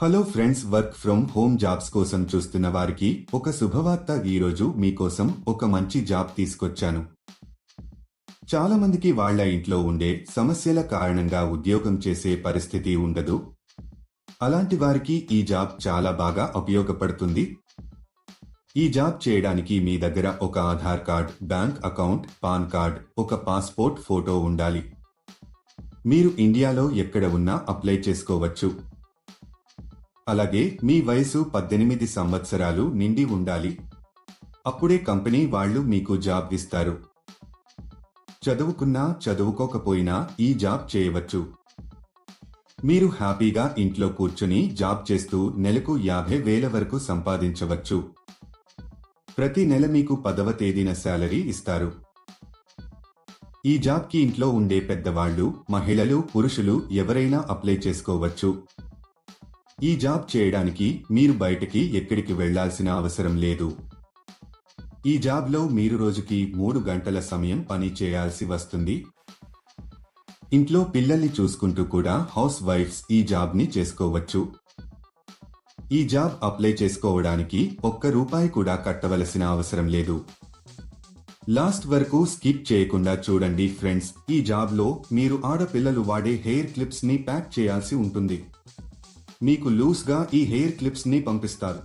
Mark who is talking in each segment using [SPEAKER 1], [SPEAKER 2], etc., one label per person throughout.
[SPEAKER 1] Hello friends work from home jobs కోసం చూస్తున్న వారికి ఒక శుభవార్త ఈరోజు మీకోసం ఒక మంచి జాబ్ తీసుకొచ్చాను. చాలా మందికి వాళ్ళ ఇంట్లో ఉండే సమస్యల కారణంగా ఉద్యోగం చేసే పరిస్థితి ఉండదు. అలాంటి వారికి ఈ జాబ్ చాలా బాగా ఉపయోగపడుతుంది. ఈ జాబ్ చేయడానికి మీ దగ్గర ఒక Aadhaar card bank account PAN card ఒక పాస్పోర్ట్ ఫోటో ఉండాలి. మీరు ఇండియాలో ఎక్కడ ఉన్నా అప్లై చేసుకోవచ్చు. అలాగే మీ వయసు పద్దెనిమిది సంవత్సరాలు నిండి ఉండాలి. అప్పుడే కంపెనీ వాళ్ళు మీకు జాబ్ ఇస్తారు. చదువుకున్నా చదువుకోకపోయినా ఈ జాబ్ చేయవచ్చు. మీరు హ్యాపీగా ఇంట్లో కూర్చుని జాబ్ చేస్తూ నెలకు యాభై వేల వరకు సంపాదించవచ్చు. ప్రతి నెల మీకు పదవ తేదీన శాలరీ ఇస్తారు. ఈ జాబ్కి ఇంట్లో ఉండే పెద్దవాళ్ళు మహిళలు పురుషులు ఎవరైనా అప్లై చేసుకోవచ్చు. ఈ జాబ్ చేయడానికి మీరు బయటికి ఎక్కడికి వెళ్ళాల్సిన అవసరం లేదు. ఈ జాబ్లో మీరు రోజుకి మూడు గంటల సమయం పని చేయాల్సి వస్తుంది. ఇంట్లో పిల్లల్ని చూసుకుంటూ కూడా హౌస్ వైఫ్స్ ఈ జాబ్ని చేసుకోవచ్చు. ఈ జాబ్ అప్లై చేసుకోవడానికి ఒక్క రూపాయి కూడా కట్టవలసిన అవసరం లేదు. లాస్ట్ వరకు స్కిప్ చేయకుండా చూడండి ఫ్రెండ్స్ ఈ జాబ్లో మీరు ఆడపిల్లలు వాడే హెయిర్ క్లిప్స్ని ప్యాక్ చేయాల్సి ఉంటుంది. మీకు లూస్గా ఈ హెయిర్ క్లిప్స్ని పంపిస్తారు.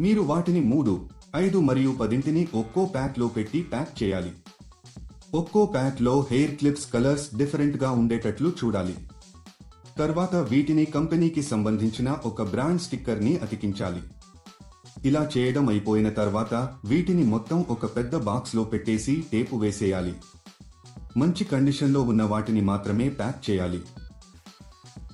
[SPEAKER 1] మీరు వాటిని మూడు ఐదు మరియు పదింటిని ఒక్కో ప్యాక్లో పెట్టి ప్యాక్ చేయాలి. ఒక్కో ప్యాక్లో హెయిర్ క్లిప్స్ కలర్స్ డిఫరెంట్గా ఉండేటట్లు చూడాలి. తర్వాత వీటిని కంపెనీకి సంబంధించిన ఒక బ్రాండ్ స్టిక్కర్ని అతికించాలి. ఇలా చేయడం అయిపోయిన తర్వాత వీటిని మొత్తం ఒక పెద్ద బాక్స్లో పెట్టేసి టేపు వేసేయాలి. మంచి కండిషన్లో ఉన్న వాటిని మాత్రమే ప్యాక్ చేయాలి.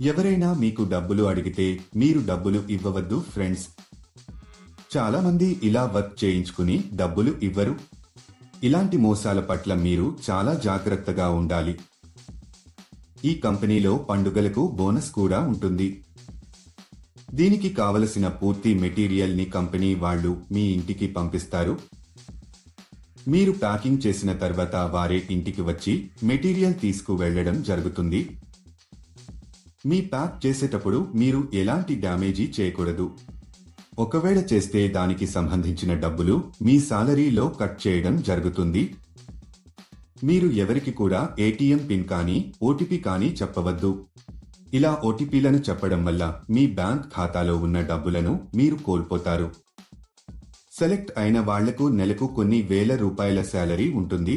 [SPEAKER 1] ఎవరైనా మీకు డబ్బులు అడిగితే మీరు డబ్బులు ఇవ్వవద్దు ఫ్రెండ్స్. చాలా మంది ఇలా వర్క్ చేయించుకుని డబ్బులు ఇవ్వరు. ఇలాంటి మోసాల పట్ల మీరు చాలా జాగ్రత్తగా ఉండాలి. ఈ కంపెనీలో పండుగలకు బోనస్ కూడా ఉంటుంది. దీనికి కావలసిన పూర్తి మెటీరియల్ని కంపెనీ వాళ్ళు మీ ఇంటికి పంపిస్తారు. మీరు ప్యాకింగ్ చేసిన తర్వాత వారే ఇంటికి వచ్చి మెటీరియల్ తీసుకు వెళ్ళడం జరుగుతుంది. మీ ప్యాక్ చేసేటప్పుడు మీరు ఎలాంటి డ్యామేజీ చేయకూడదు. ఒకవేళ చేస్తే దానికి సంబంధించిన డబ్బులు మీ సాలరీలో కట్ చేయడం జరుగుతుంది. మీరు ఎవరికి కూడా ఏటీఎం పిన్ కానీ ఓటీపీ కానీ చెప్పవద్దు. ఇలా ఓటీపీలను చెప్పడం వల్ల మీ బ్యాంక్ ఖాతాలో ఉన్న డబ్బులను మీరు కోల్పోతారు. సెలెక్ట్ అయిన వాళ్ళకు నెలకు కొన్ని వేల రూపాయల శాలరీ ఉంటుంది.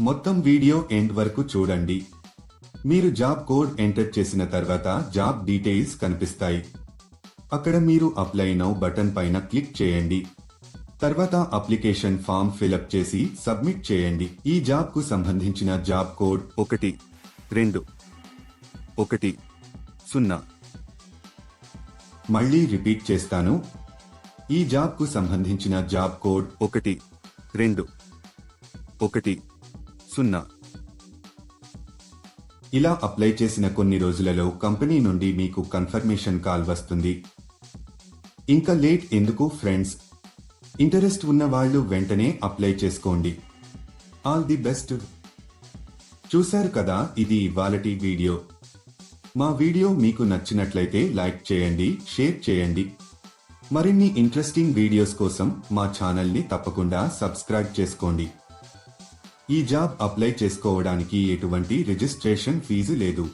[SPEAKER 1] మొత్తం వీడియో ఎండ్ వరకు చూడండి. మీరు జాబ్ కోడ్ ఎంటర్ చేసిన తర్వాత జాబ్ డీటెయిల్స్ కనిపిస్తాయి. అక్కడ మీరు అప్లై నౌ బటన్ పైన క్లిక్ చేయండి. తర్వాత అప్లికేషన్ ఫామ్ ఫిలప్ చేసి సబ్మిట్ చేయండి. ఈ జాబ్కు సంబంధించిన జాబ్ కోడ్ ఒకటి రెండు ఒకటి సున్నా. మళ్ళీ రిపీట్ చేస్తాను. ఈ జాబ్కు సంబంధించిన జాబ్ కోడ్ ఒకటి రెండు ఒకటి సున్నా. ఇలా అప్లై చేసిన కొన్ని రోజులలో కంపెనీ నుండి మీకు కన్ఫర్మేషన్ కాల్ వస్తుంది. ఇంకా లేట్ ఎందుకు ఫ్రెండ్స్? ఇంటరెస్ట్ ఉన్న వాళ్ళు వెంటనే అప్లై చేసుకోండి. All the best. చూశారు కదా ఇది ఇవాళటి వీడియో. మా వీడియో మీకు నచ్చినట్లయితే లైక్ చేయండి షేర్ చేయండి. మరిన్ని ఇంట్రెస్టింగ్ వీడియోస్ కోసం మా ఛానల్ని తప్పకుండా సబ్స్క్రైబ్ చేసుకోండి. ఈ జాబ్ అప్లై చేసుకోవడానికి ఎటువంటి రిజిస్ట్రేషన్ ఫీజు లేదు.